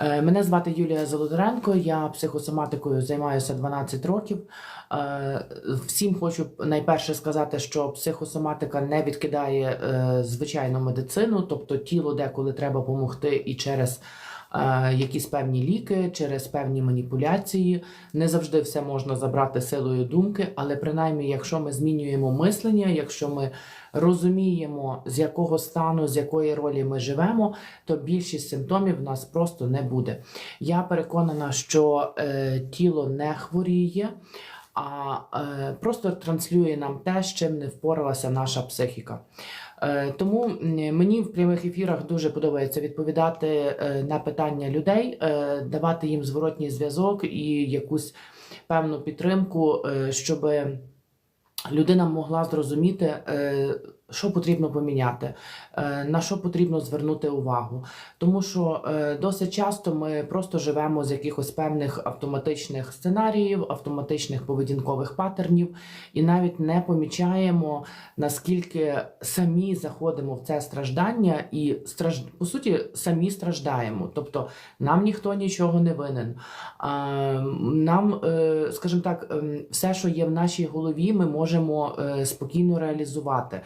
Е, Мене звати Юлія Золотаренко, я психосоматикою займаюся 12 років. Е, Всім хочу найперше сказати, що психосоматика не відкидає е, звичайну медицину, тобто тіло деколи треба допомогти і через якісь певні ліки, через певні маніпуляції. Не завжди все можна забрати силою думки, але принаймні, якщо ми змінюємо мислення, якщо ми розуміємо, з якого стану, з якої ролі ми живемо, то більшість симптомів в нас просто не буде. Я переконана, що е, тіло не хворіє, а е, просто транслює нам те, з чим не впоралася наша психіка. Е, Тому мені в прямих ефірах дуже подобається відповідати е, на питання людей, е, давати їм зворотній зв'язок і якусь певну підтримку, щоб людина могла зрозуміти, що потрібно поміняти, е, на що потрібно звернути увагу. Тому що е, досить часто ми просто живемо з якихось певних автоматичних сценаріїв, автоматичних поведінкових паттернів, і навіть не помічаємо, наскільки самі заходимо в це страждання, і страж... по суті самі страждаємо. Тобто нам ніхто нічого не винен. Нам, е, скажімо так, ем, все, що є в нашій голові, ми можемо спокійно реалізувати.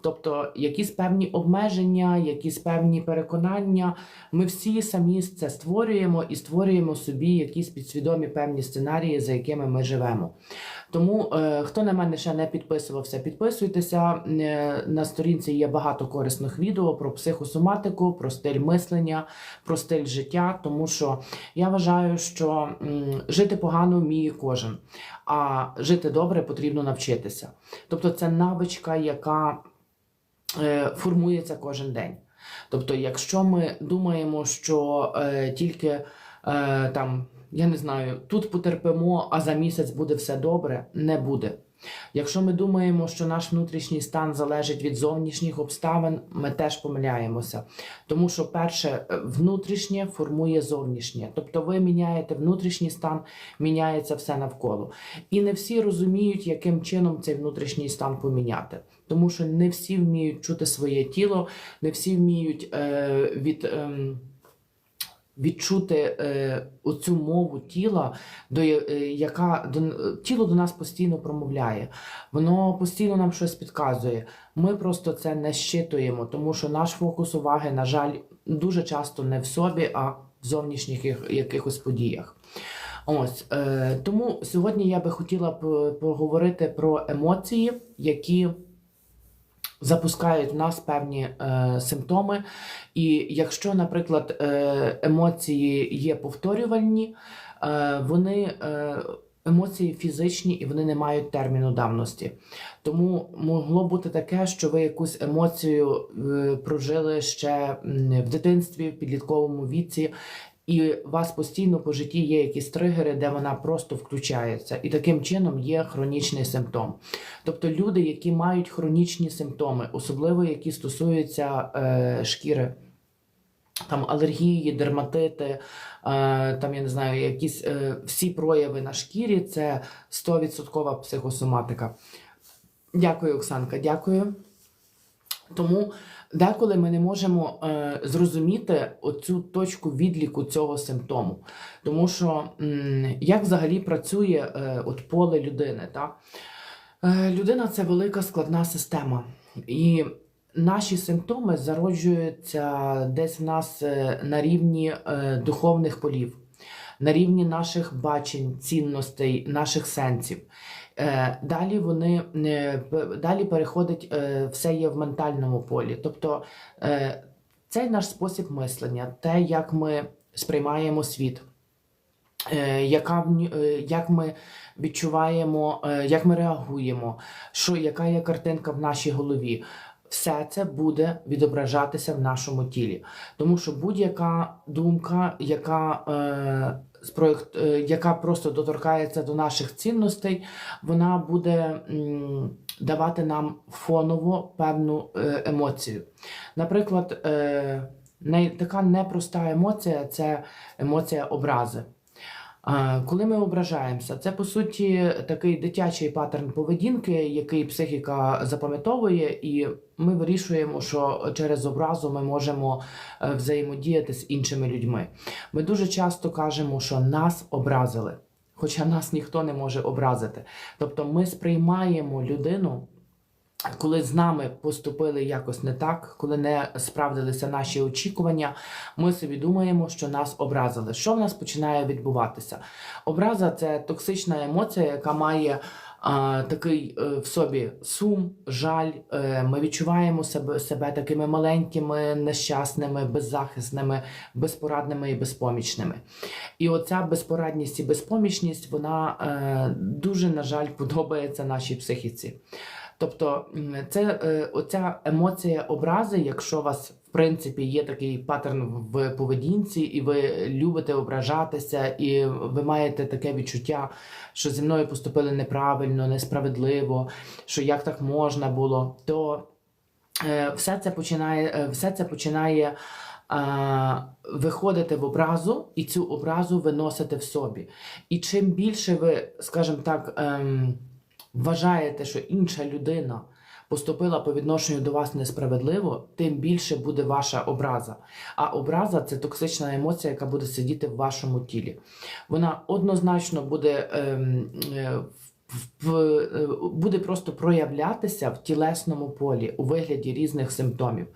Тобто, якісь певні обмеження, якісь певні переконання, ми всі самі це створюємо і створюємо собі якісь підсвідомі певні сценарії, за якими ми живемо. Тому, е, хто на мене ще не підписувався, підписуйтеся. Е, На сторінці є багато корисних відео про психосоматику, про стиль мислення, про стиль життя, тому що я вважаю, що жити погано вміє кожен, а жити добре потрібно навчитися. Тобто, це навичка, яка формується кожен день. Тобто, якщо ми думаємо, що е, тільки е, там, я не знаю, тут потерпимо, а за місяць буде все добре, не буде. Якщо ми думаємо, що наш внутрішній стан залежить від зовнішніх обставин, ми теж помиляємося. Тому що перше, е, внутрішнє формує зовнішнє. Тобто ви міняєте внутрішній стан, міняється все навколо. І не всі розуміють, яким чином цей внутрішній стан поміняти. Тому що не всі вміють чути своє тіло, не всі вміють е, від. ем, Відчути е, оцю мову тіла, до е, яка до тіло до нас постійно промовляє, воно постійно нам щось підказує. Ми просто це не щитуємо, тому що наш фокус уваги, на жаль, дуже часто не в собі, а в зовнішніх якихось подіях. Ось е, тому сьогодні я би хотіла поговорити про емоції, які запускають в нас певні е, симптоми. І якщо, наприклад, е, емоції є повторювальні, е, вони е, емоції фізичні і вони не мають терміну давності. Тому могло бути таке, що ви якусь емоцію е, прожили ще в дитинстві, в підлітковому віці. І у вас постійно по житті є якісь тригери, де вона просто включається, і таким чином є хронічний симптом. Тобто люди, які мають хронічні симптоми, особливо які стосуються е, шкіри, там алергії, дерматити, е, там я не знаю, якісь е, всі прояви на шкірі, це 100% психосоматика. Дякую, Оксанка, дякую. Тому деколи ми не можемо е, зрозуміти оцю точку відліку цього симптому. Тому що м, як взагалі працює е, от поле людини, так? Е, людина це велика складна система. І наші симптоми зароджуються десь в нас е, на рівні е, духовних полів, на рівні наших бачень, цінностей, наших сенсів. Е, Далі вони далі переходить, е, все є в ментальному полі. Тобто е, цей наш спосіб мислення, те, як ми сприймаємо світ, яка, як ми відчуваємо, як ми реагуємо, що, яка є картинка в нашій голові. Все це буде відображатися в нашому тілі. Тому що будь-яка думка, яка, яка просто доторкається до наших цінностей, вона буде давати нам фоново певну е, емоцію. Наприклад, е, така непроста емоція це емоція образи. Коли ми ображаємося, це по суті такий дитячий паттерн поведінки, який психіка запам'ятовує, і ми вирішуємо, що через образу ми можемо е, взаємодіяти з іншими людьми. Ми дуже часто кажемо, що нас образили, хоча нас ніхто не може образити. Тобто ми сприймаємо людину. Коли з нами поступили якось не так, коли не справдилися наші очікування, ми собі думаємо, що нас образили. Що в нас починає відбуватися? Образа це токсична емоція, яка має а, такий е, в собі сум, жаль. Е, ми відчуваємо себе, себе такими маленькими, нещасними, беззахисними, безпорадними і безпомічними. І оця безпорадність і безпомічність, вона е, дуже, на жаль, подобається нашій психіці. Тобто, це е, оця емоція образи, якщо у вас в принципі є такий паттерн в поведінці, і ви любите ображатися, і ви маєте таке відчуття, що зі мною поступили неправильно, несправедливо, що як так можна було, то е, все це починає, е, все це починає. А, виходити в образу і цю образу виносити в собі. І чим більше ви, скажімо так, ем, вважаєте, що інша людина поступила по відношенню до вас несправедливо, тим більше буде ваша образа. А образа це токсична емоція, яка буде сидіти в вашому тілі. Вона однозначно буде. ем, е, е, буде просто проявлятися в тілесному полі у вигляді різних симптомів.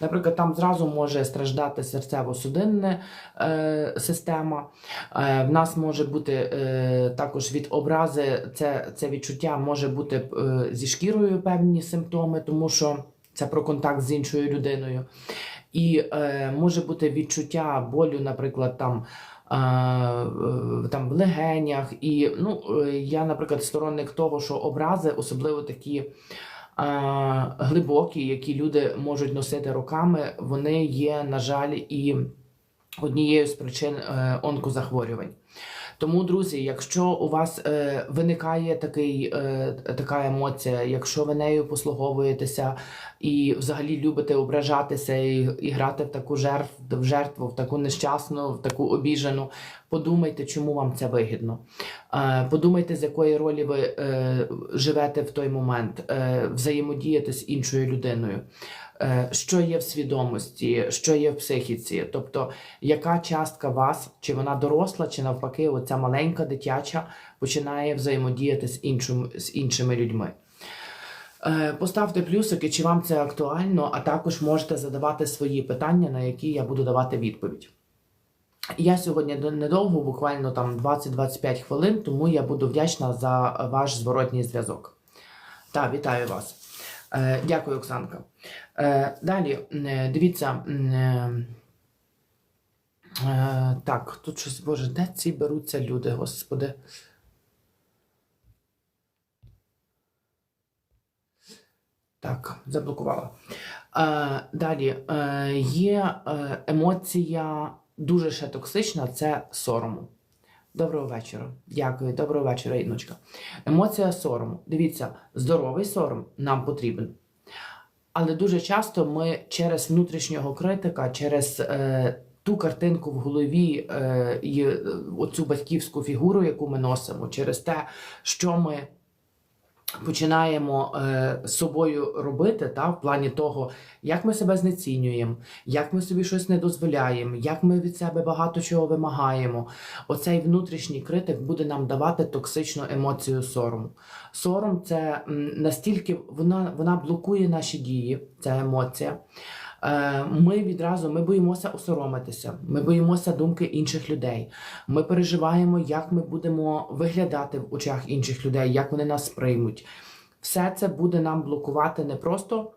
Наприклад, там зразу може страждати серцево-судинна е, система. Е, в нас може бути е, також від образи це, це відчуття може бути е, зі шкірою певні симптоми, тому що це про контакт з іншою людиною. І е, може бути відчуття болю, наприклад, там. Е, Там в легенях, і ну е, я, наприклад, сторонник того, що образи, особливо такі глибокі, які люди можуть носити роками, вони є, на жаль, і однією з причин е, онкозахворювань. Тому, друзі, якщо у вас е, виникає такий, е, така емоція, якщо ви нею послуговуєтеся і взагалі любите ображатися і, і грати в таку жертв, в жертву, в таку нещасну, в таку обіжену, подумайте, чому вам це вигідно. Е, подумайте, з якої ролі ви е, живете в той момент, е, взаємодіяти з іншою людиною. Що є в свідомості, що є в психіці, тобто яка частка вас, чи вона доросла, чи навпаки, оця маленька дитяча починає взаємодіяти з, іншим, з іншими людьми. Е, Поставте плюсики, чи вам це актуально, а також можете задавати свої питання, на які я буду давати відповідь. Я сьогодні недовго, буквально там 20-25 хвилин, тому я буду вдячна за ваш зворотній зв'язок. Так, вітаю вас. Е, Дякую, Оксанка. Е, Далі, дивіться. Так, тут щось, боже, де ці беруться люди, господи. Так, заблокувала. Е, далі е, є е, емоція дуже ще токсична це сорому. Доброго вечора. Дякую, доброго вечора, Інночка. Емоція сорому. Дивіться, здоровий сором нам потрібен. Але дуже часто ми через внутрішнього критика, через е, ту картинку в голові е, е, оцю батьківську фігуру, яку ми носимо, через те, що ми починаємо е, собою робити, та, в плані того, як ми себе знецінюємо, як ми собі щось не дозволяємо, як ми від себе багато чого вимагаємо. Оцей внутрішній критик буде нам давати токсичну емоцію сорому. Сором це настільки вона, вона блокує наші дії, ця емоція. Е, Ми відразу ми боїмося осоромитися, ми боїмося думки інших людей. Ми переживаємо, як ми будемо виглядати в очах інших людей, як вони нас сприймуть. Все це буде нам блокувати не просто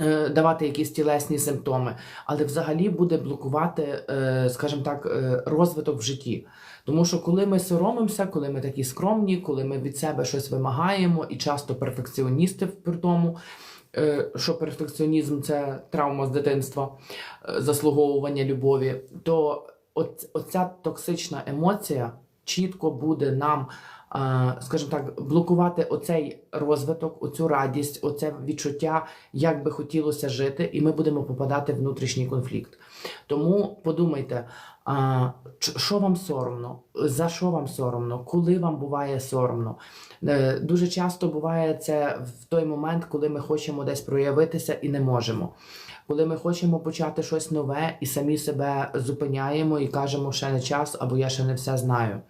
е, давати якісь тілесні симптоми, але взагалі буде блокувати, е, скажімо так, розвиток в житті. Тому що коли ми соромимося, коли ми такі скромні, коли ми від себе щось вимагаємо, і часто перфекціоністи при тому, що перфекціонізм це травма з дитинства, е, заслуговування любові, то оця токсична емоція чітко буде нам, е, скажімо так, блокувати оцей розвиток, оцю радість, оце відчуття, як би хотілося жити, і ми будемо попадати в внутрішній конфлікт. Тому подумайте, що вам соромно, за що вам соромно, коли вам буває соромно. Е, Дуже часто буває це в той момент, коли ми хочемо десь проявитися і не можемо. Коли ми хочемо почати щось нове і самі себе зупиняємо і кажемо, ще не час, або я ще не все знаю.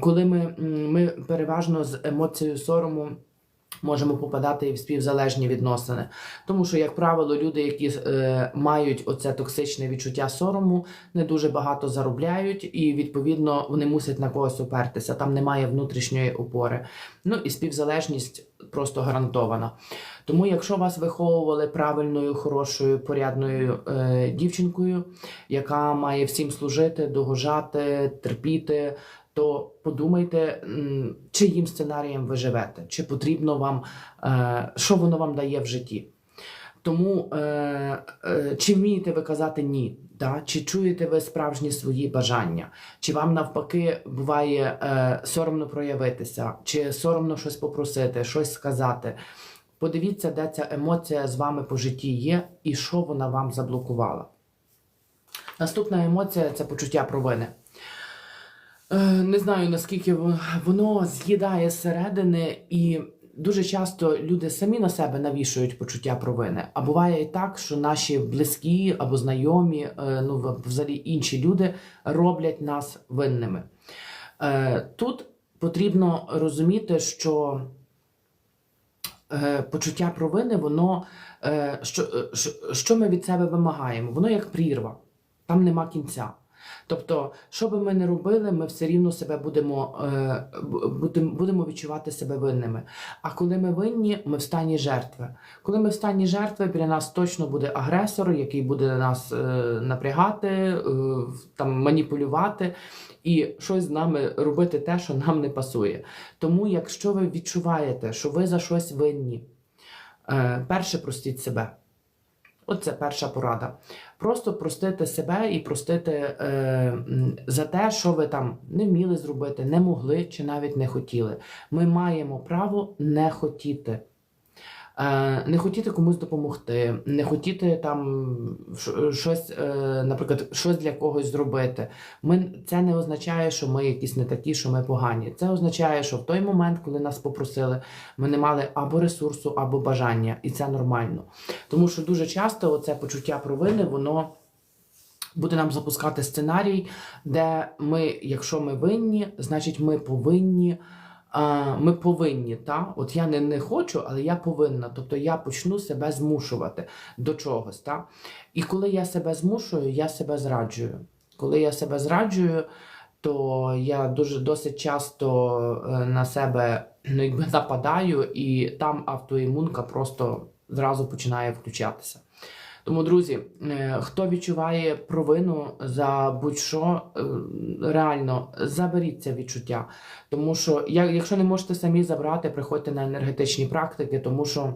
Коли ми, ми переважно з емоцією сорому можемо попадати в співзалежні відносини. Тому що, як правило, люди, які е, мають оце токсичне відчуття сорому, не дуже багато заробляють, і відповідно вони мусять на когось опертися. Там немає внутрішньої опори. Ну і співзалежність просто гарантована. Тому, якщо вас виховували правильною, хорошою, порядною е, дівчинкою, яка має всім служити, догоджати, терпіти, то подумайте, чиїм сценарієм ви живете, чи потрібно вам, е, що воно вам дає в житті. Тому е, е, чи вмієте ви казати ні? Да? Чи чуєте ви справжні свої бажання? Чи вам навпаки буває соромно проявитися, чи соромно щось попросити, щось сказати? Подивіться, де ця емоція з вами по житті є і що вона вам заблокувала. Наступна емоція це почуття провини. Е, Не знаю наскільки во- воно з'їдає зсередини, і дуже часто люди самі на себе навішують почуття провини. А буває і так, що наші близькі або знайомі, е, ну взагалі інші люди роблять нас винними. Е, Тут потрібно розуміти, що почуття провини, воно що, що ми від себе вимагаємо? Воно як прірва, там нема кінця. Тобто, що би ми не робили, ми все рівно себе будемо, е, будемо відчувати себе винними. А коли ми винні, ми в стані жертви. Коли ми в стані жертви, біля нас точно буде агресор, який буде нас е, напрягати, е, там, маніпулювати і щось з нами робити те, що нам не пасує. Тому, якщо ви відчуваєте, що ви за щось винні, перше простіть себе. Оце перша порада. Просто простити себе і простити е, за те, що ви там не вміли зробити, не могли чи навіть не хотіли. Ми маємо право не хотіти. Е, не хотіти комусь допомогти, не хотіти там щось, е, наприклад, щось для когось зробити. Ми, це не означає, що ми якісь не такі, що ми погані. Це означає, що в той момент, коли нас попросили, ми не мали або ресурсу, або бажання, і це нормально. Тому що дуже часто це почуття провини, воно буде нам запускати сценарій, де ми, якщо ми винні, значить ми повинні. Ми повинні, та? От я не, не хочу, але я повинна. Тобто я почну себе змушувати до чогось. Та? І коли я себе змушую, я себе зраджую. Коли я себе зраджую, то я дуже досить часто е, на себе ну, якби нападаю, і там автоімунка просто зразу починає включатися. Тому, друзі, е, хто відчуває провину за будь-що, е, реально заберіть це відчуття. Тому що, якщо не можете самі забрати, приходьте на енергетичні практики, тому що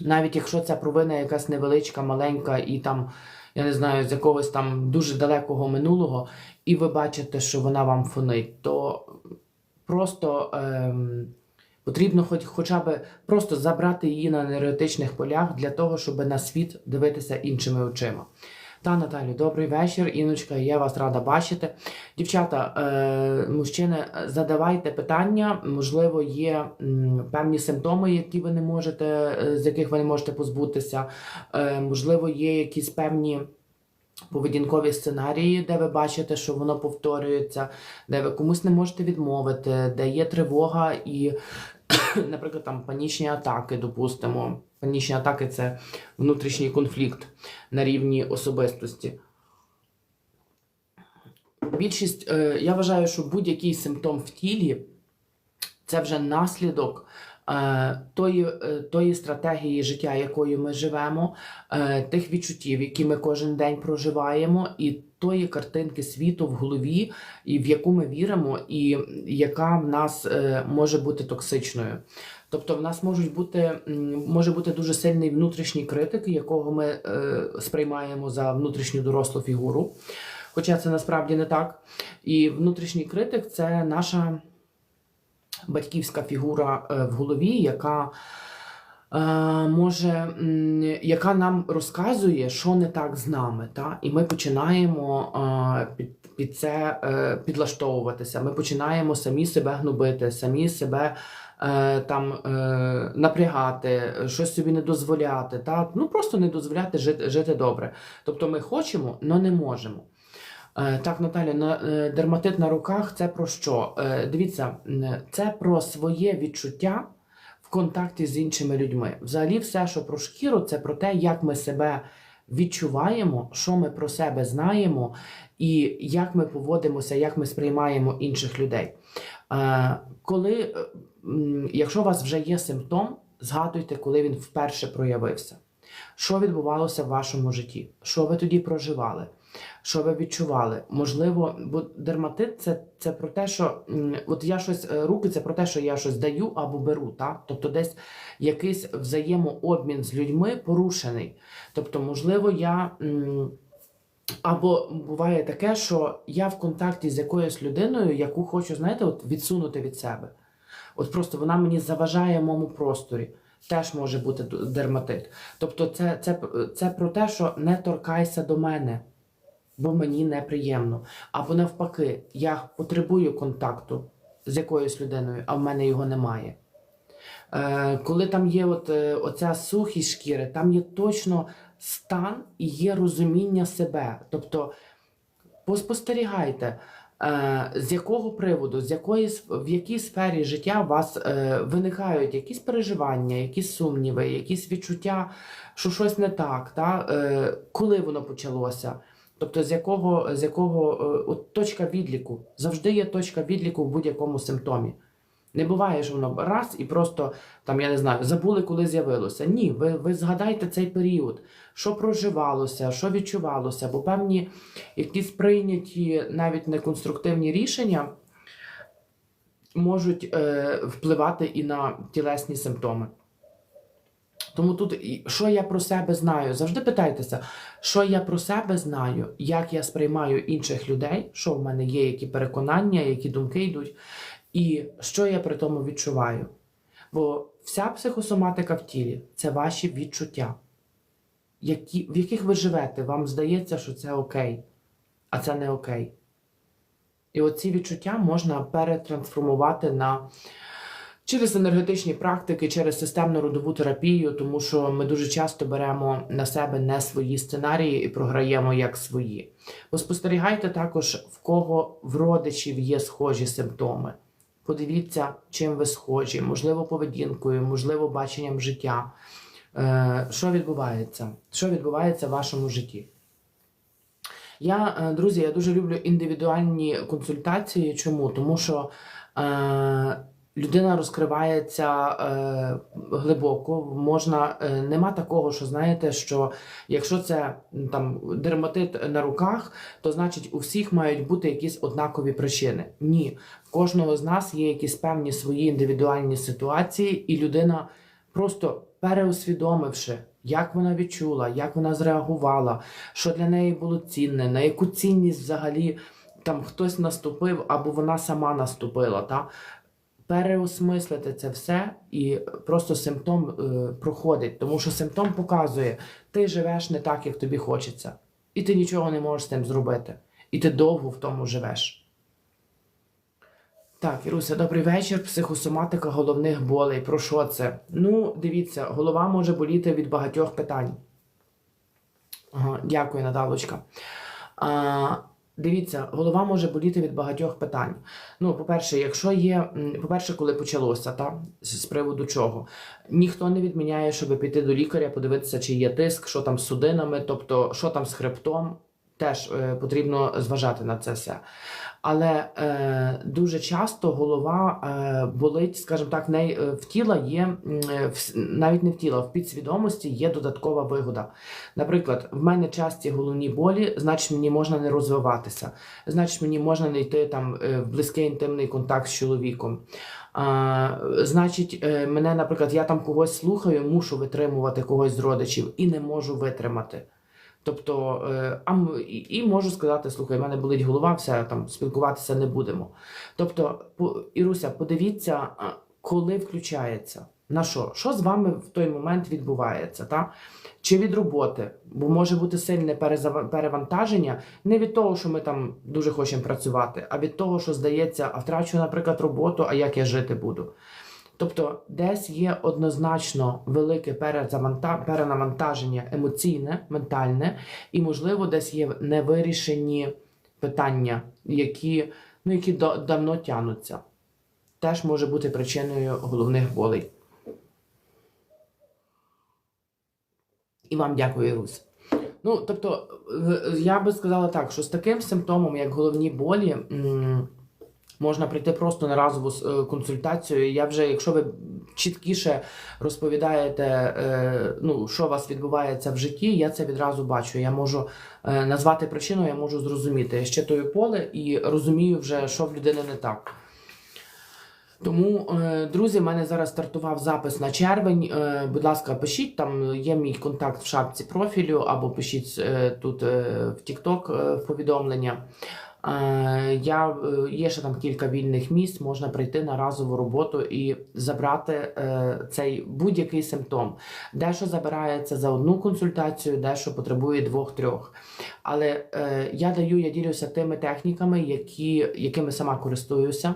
навіть якщо ця провина якась невеличка, маленька і там, я не знаю, з якогось там дуже далекого минулого, і ви бачите, що вона вам фонить, то просто ем, потрібно хоч, хоча б просто забрати її на енергетичних полях для того, щоб на світ дивитися іншими очима. Та Наталю, добрий вечір. Іночка, я вас рада бачити. Дівчата, е, мужчини, задавайте питання. Можливо, є певні симптоми, які ви не можете, е, з яких ви не можете позбутися. Е, можливо, є якісь певні. Поведінкові сценарії, де ви бачите, що воно повторюється, де ви комусь не можете відмовити, де є тривога і, наприклад, там панічні атаки, допустимо. Панічні атаки це внутрішній конфлікт на рівні особистості. Більшість, е, я вважаю, що будь-який симптом в тілі це вже наслідок е, тої, е, тої стратегії життя, якою ми живемо, тих відчуттів, які ми кожен день проживаємо, і тої картинки світу в голові, і в яку ми віримо, і яка в нас е, може бути токсичною. Тобто в нас можуть бути, може бути дуже сильний внутрішній критик, якого ми е, сприймаємо за внутрішню дорослу фігуру. хоча це насправді не так. І внутрішній критик це наша батьківська фігура е, в голові, яка може, яка нам розказує, що не так з нами. Та? І ми починаємо е, під, під це е, підлаштовуватися. Ми починаємо самі себе гнобити, самі себе. е, Там е, напрягати, щось собі не дозволяти, та ну просто не дозволяти жити, жити добре. Тобто ми хочемо, але не можемо. Е, Так, Наталя, на е, дерматит на руках це про що? Е, Дивіться, це про своє відчуття контакті з іншими людьми. Взагалі, все, що про шкіру, це про те, як ми себе відчуваємо, що ми про себе знаємо, і як ми поводимося, як ми сприймаємо інших людей. Е, Коли, е, якщо у вас вже є симптом, згадуйте, коли він вперше проявився. Що відбувалося в вашому житті? Що ви тоді проживали? Що ви відчували? Можливо, бо дерматит це, це про те, що от я щось е, руки, це про те, що я щось даю або беру. Так? Тобто десь якийсь взаємообмін з людьми порушений. Тобто, можливо, я. Або буває таке, що я в контакті з якоюсь людиною, яку хочу, знаєте, от відсунути від себе. От просто вона мені заважає в моєму просторі. Теж може бути дерматит. Тобто, це, це, це про те, що не торкайся до мене, бо мені неприємно. Або навпаки, я потребую контакту з якоюсь людиною, а в мене його немає. Е, коли там є от, е, оця сухість шкіри, там є точно стан і є розуміння себе. Тобто поспостерігайте, е, з якого приводу, з якої, в якій сфері життя у вас е, виникають якісь переживання, якісь сумніви, якісь відчуття, що щось не так, та? Е, коли воно почалося. Тобто, з якого, з якого е, от точка відліку. Завжди є точка відліку в будь-якому симптомі. Не буває, що воно раз і просто там, я не знаю, забули, коли з'явилося. Ні, ви, ви згадайте цей період, що проживалося, що відчувалося, бо певні якісь прийняті навіть неконструктивні рішення можуть е, впливати і на тілесні симптоми. Тому тут, що я про себе знаю? Завжди питайтеся, що я про себе знаю, як я сприймаю інших людей, що в мене є, які переконання, які думки йдуть, і що я при тому відчуваю. Бо вся психосоматика в тілі це ваші відчуття, які, в яких ви живете. Вам здається, що це окей, а це не окей. І оці відчуття можна перетрансформувати на через енергетичні практики, через системну родову терапію, тому що ми дуже часто беремо на себе не свої сценарії і програємо як свої. Поспостерігайте також, в кого в родичів є схожі симптоми. Подивіться, чим ви схожі, можливо, поведінкою, можливо, баченням життя. Е, Що відбувається? Що відбувається в вашому житті? Я, е, друзі, я дуже люблю індивідуальні консультації. Чому? Тому що е, людина розкривається е, глибоко. Можна, е, нема такого, що знаєте, що якщо це там дерматит на руках, то значить у всіх мають бути якісь однакові причини. Ні, в кожного з нас є якісь певні свої індивідуальні ситуації, і людина просто переусвідомивши, як вона відчула, як вона зреагувала, що для неї було цінне, на яку цінність взагалі там хтось наступив або вона сама наступила. Та? Переосмислити це все і просто симптом е, проходить, тому що симптом показує, ти живеш не так, як тобі хочеться, і ти нічого не можеш з тим зробити. І ти довго в тому живеш. Так, Іруся, добрий вечір. Психосоматика головних болей. Про що це? Ну, дивіться, голова може боліти від багатьох питань. Ага, дякую, Наталочка. А, дивіться, голова може боліти від багатьох питань. Ну, по-перше, якщо є, по-перше, коли почалося, та, з приводу чого, ніхто не відміняє, щоб піти до лікаря, подивитися, чи є тиск, що там з судинами, тобто, що там з хребтом, теж е, потрібно зважати на це все. Але е, дуже часто голова е, болить, скажімо так, не, е, в тіла є е, в, навіть не в тіла, в підсвідомості є додаткова вигода. Наприклад, в мене часті головні болі, значить мені можна не розвиватися, значить мені можна не йти там е, в близький інтимний контакт з чоловіком. А, значить, мене, наприклад, я там когось слухаю, мушу витримувати когось з родичів і не можу витримати. Тобто, е, а і, можу сказати, слухай, в мене болить голова, все там спілкуватися не будемо. Тобто, по- Іруся, подивіться, коли включається. На що? Що з вами в той момент відбувається? Та? Чи від роботи? Бо може бути сильне перевантаження не від того, що ми там дуже хочемо працювати, а від того, що здається, а втрачу, наприклад, роботу, а як я жити буду. Тобто, десь є однозначно велике перенавантаження емоційне, ментальне, і, можливо, десь є невирішені питання, які, ну, які да- давно тянуться. Теж може бути причиною головних болей. І вам дякую, Русь. Ну, тобто, я би сказала так, що з таким симптомом, як головні болі, можна прийти просто на разову е, консультацію. Я вже, якщо ви чіткіше розповідаєте, е, ну, що у вас відбувається в житті, я це відразу бачу. Я можу е, назвати причину, я можу зрозуміти. Я щитую поле і розумію вже, що в людини не так. Тому, друзі, в мене зараз стартував запис на червень. Будь ласка, пишіть, там є мій контакт в шапці профілю, або пишіть тут в TikTok повідомлення. Е, Я, е, є ще там кілька вільних місць, можна прийти на разову роботу і забрати е, цей будь-який симптом. Дещо забирається за одну консультацію, дещо потребує двох-трьох. Але я даю, я ділюся тими техніками, які, якими сама користуюся.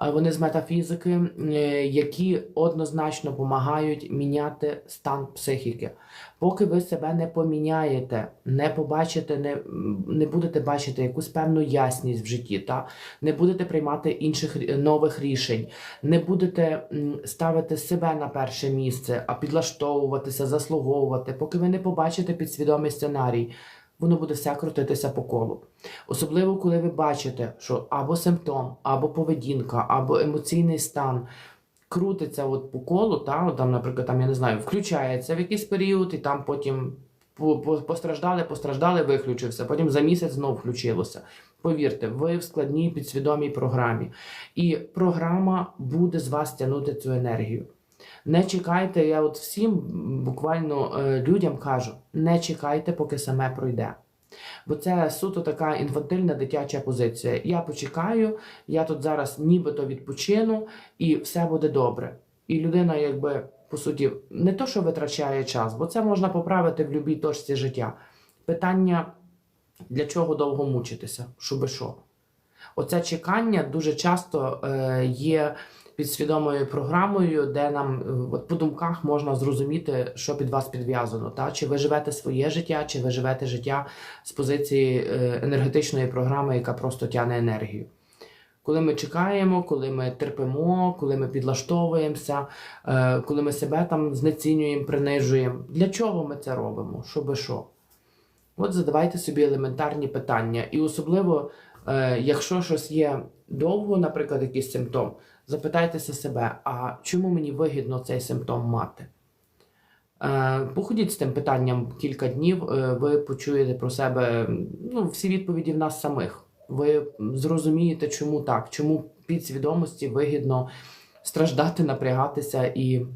Вони з метафізики, е, які однозначно допомагають міняти стан психіки. Поки ви себе не поміняєте, не побачите, не, не будете бачити якусь певну ясність в житті, та не будете приймати інших нових рішень, не будете ставити себе на перше місце, а підлаштовуватися, заслуговувати, поки ви не побачите підсвідомий сценарій, воно буде все крутитися по колу. Особливо, коли ви бачите, що або симптом, або поведінка, або емоційний стан крутиться от по колу, та, от там, наприклад, там, я не знаю, включається в якийсь період, і там потім по- по- постраждали, постраждали, виключився, потім за місяць знов включилося. Повірте, ви в складній підсвідомій програмі. І програма буде з вас тягнути цю енергію. Не чекайте, я от всім буквально е, людям кажу: не чекайте, поки саме пройде. Бо це суто така інфантильна дитяча позиція. Я почекаю, я тут зараз нібито відпочину, і все буде добре. І людина, якби по суті, не то, що витрачає час, бо це можна поправити в будь-якій точці життя. Питання, для чого довго мучитися, щоби що. Оце чекання дуже часто е, є підсвідомою програмою, де нам е, от по думках можна зрозуміти, що під вас підв'язано. Та? Чи ви живете своє життя, чи ви живете життя з позиції е, енергетичної програми, яка просто тягне енергію. Коли ми чекаємо, коли ми терпимо, коли ми підлаштовуємося, е, коли ми себе там знецінюємо, принижуємо. Для чого ми це робимо? Щоби що? От задавайте собі елементарні питання. І особливо, якщо щось є довго, наприклад, якийсь симптом, запитайтеся себе, а чому мені вигідно цей симптом мати? Е, Походіть з тим питанням кілька днів, е, ви почуєте про себе ну, всі відповіді в нас самих. Ви зрозумієте, чому так, чому підсвідомості вигідно страждати, напрягатися і,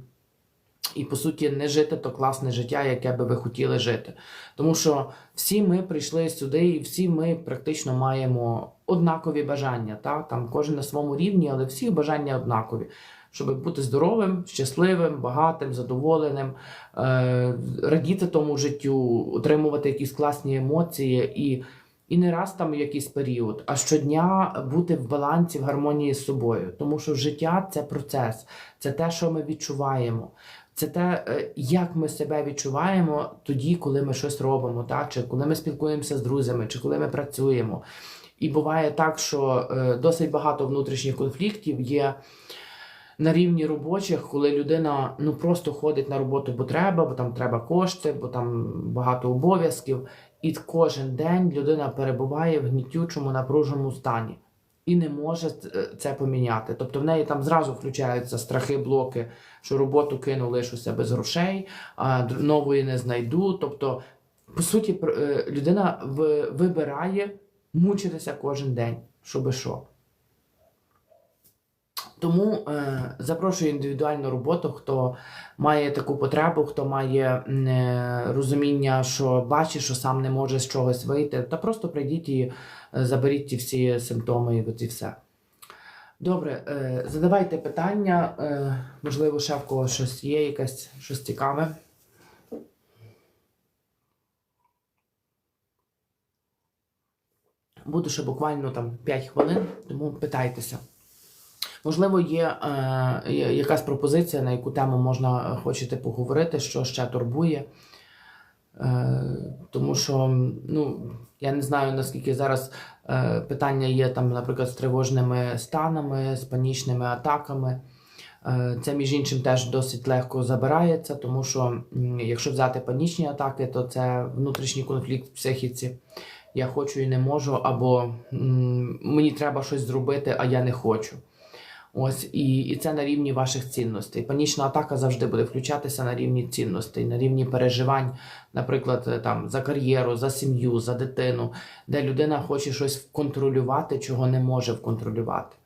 і по суті, не жити то класне життя, яке би ви хотіли жити. Тому що всі ми прийшли сюди, і всі ми практично маємо однакові бажання. Та? Там кожен на своєму рівні, але всі бажання однакові. Щоб бути здоровим, щасливим, багатим, задоволеним, е, радіти тому життю, отримувати якісь класні емоції і, і не раз там якийсь період, а щодня бути в балансі, в гармонії з собою. Тому що життя це процес, це те, що ми відчуваємо. Це те, е, як ми себе відчуваємо тоді, коли ми щось робимо, так? чи коли ми спілкуємося з друзями, чи коли ми працюємо. І буває так, що е, досить багато внутрішніх конфліктів є на рівні робочих, коли людина ну просто ходить на роботу, бо треба, бо там треба кошти, бо там багато обов'язків. І кожен день людина перебуває в гнітючому напруженому стані і не може це поміняти. Тобто в неї там зразу включаються страхи, блоки, що роботу кину, лишуся без грошей, а нової не знайду. Тобто, по суті, е, людина вибирає мучитися кожен день, щоби що. Тому е, запрошую індивідуальну роботу, хто має таку потребу, хто має е, розуміння, що бачить, що сам не може з чогось вийти, та просто прийдіть і е, заберіть ті всі симптоми, і от все. Добре, е, задавайте питання. Е, можливо, ще в когось щось є, якесь щось цікаве. Буду ще буквально там 5 хвилин, тому питайтеся. Можливо, є, е, якась пропозиція, на яку тему можна е, хочете поговорити, що ще турбує. Е, тому що, ну, я не знаю, наскільки зараз е, питання є там, наприклад, з тривожними станами, з панічними атаками. Е, Це, між іншим, теж досить легко забирається, тому що якщо взяти панічні атаки, то це внутрішній конфлікт в психіці. Я хочу і не можу, або м, мені треба щось зробити, а я не хочу. Ось і, і це на рівні ваших цінностей. Панічна атака завжди буде включатися на рівні цінностей, на рівні переживань, наприклад, там за кар'єру, за сім'ю, за дитину, де людина хоче щось контролювати, чого не може вконтролювати.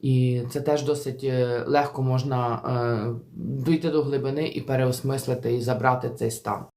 І це теж досить е, легко можна е, дійти до глибини і переосмислити і забрати цей стан.